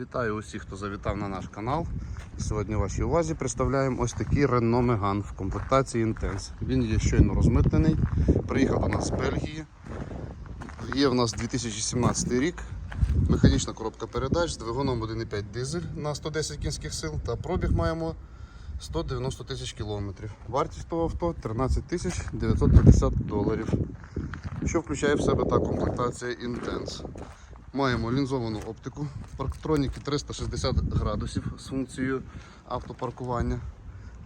Вітаю усіх, хто завітав на наш канал. Сьогодні вашій увазі представляємо ось такий Renault Megane в комплектації Intense. Він є щойно розмитнений, приїхав до нас з Бельгії. Є в нас 2017 рік. Механічна коробка передач з двигуном 1,5 дизель на 110 кінських сил та пробіг маємо 190 тисяч кілометрів. Вартість того авто 13 тисяч 950 доларів. Що включає в себе та комплектація Intense. Маємо лінзовану оптику, парктроніки 360 градусів з функцією автопаркування,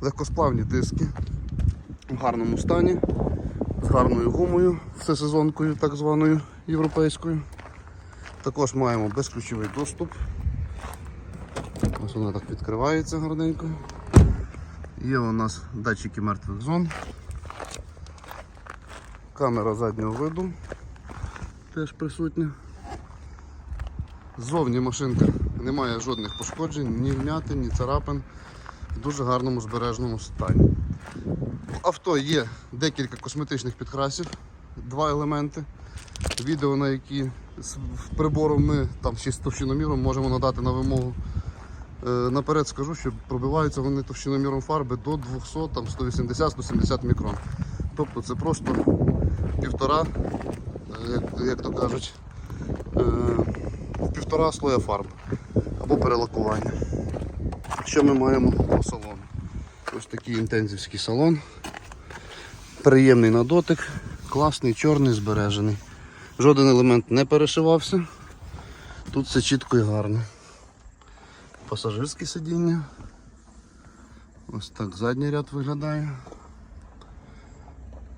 легкосплавні диски в гарному стані, з гарною гумою, всесезонкою так званою європейською. Також маємо безключовий доступ. Ось вона так відкривається гарненько. Є у нас датчики мертвих зон. Камера заднього виду теж присутня. Ззовні машинка не має жодних пошкоджень, ні вмятин, ні царапин. В дуже гарному збережному стані. В авто є декілька косметичних підкрасів, два елементи. Відео, на які з прибором ми там ще з товщиноміром можемо надати на вимогу. Е, Наперед скажу, що пробиваються вони товщиноміром фарби до 200, там 180-170 мікрон. Тобто це просто півтора, е, як, то кажуть, півтора слоя фарб або перелакування. Що ми маємо по салону? Ось такий інтензивський салон. Приємний на дотик, класний, чорний, збережений. Жоден елемент не перешивався. Тут все чітко і гарно. Пасажирське сидіння. Ось так задній ряд виглядає.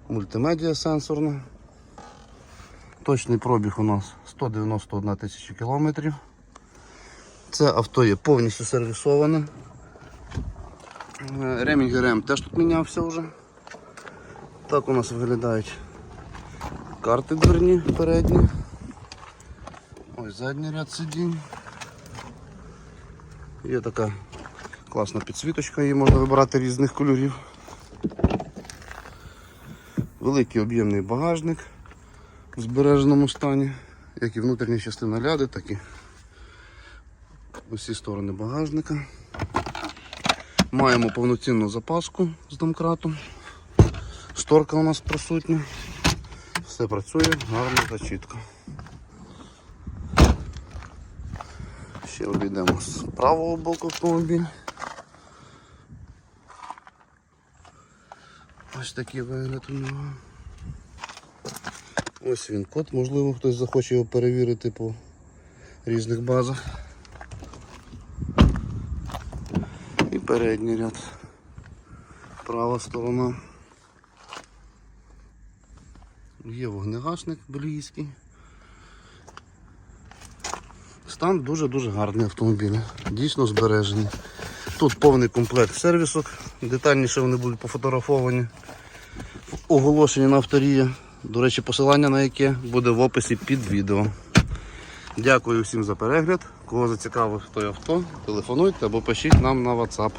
Мультимедіа сенсорна. Точний пробіг у нас 191 тисяча кілометрів. Це авто є повністю сервісоване. Е, Ремінь ГРМ теж тут мінявся вже. Так у нас виглядають карти дверні передні. Ось задній ряд сидінь. Є така класна підсвіточка, її можна вибирати різних кольорів. Великий об'ємний багажник в збереженому стані, як і внутрішня частина ляди, так і усі сторони багажника. Маємо повноцінну запаску з домкратом. Шторка у нас присутня. Все працює гарно та чітко. Ще обійдемо з правого боку автомобіль. Ось такий вигляд у нього. Ось він код, можливо хтось захоче його перевірити по різних базах. І передній ряд. Права сторона. Є вогнегасник бельгійський. Стан дуже-дуже гарний автомобіль. Дійсно збережений. Тут повний комплект сервісок, детальніше вони будуть пофотографовані в оголошенні на авторія. До речі, посилання на яке буде в описі під відео. Дякую всім за перегляд. Кого зацікавив той авто, телефонуйте або пишіть нам на WhatsApp.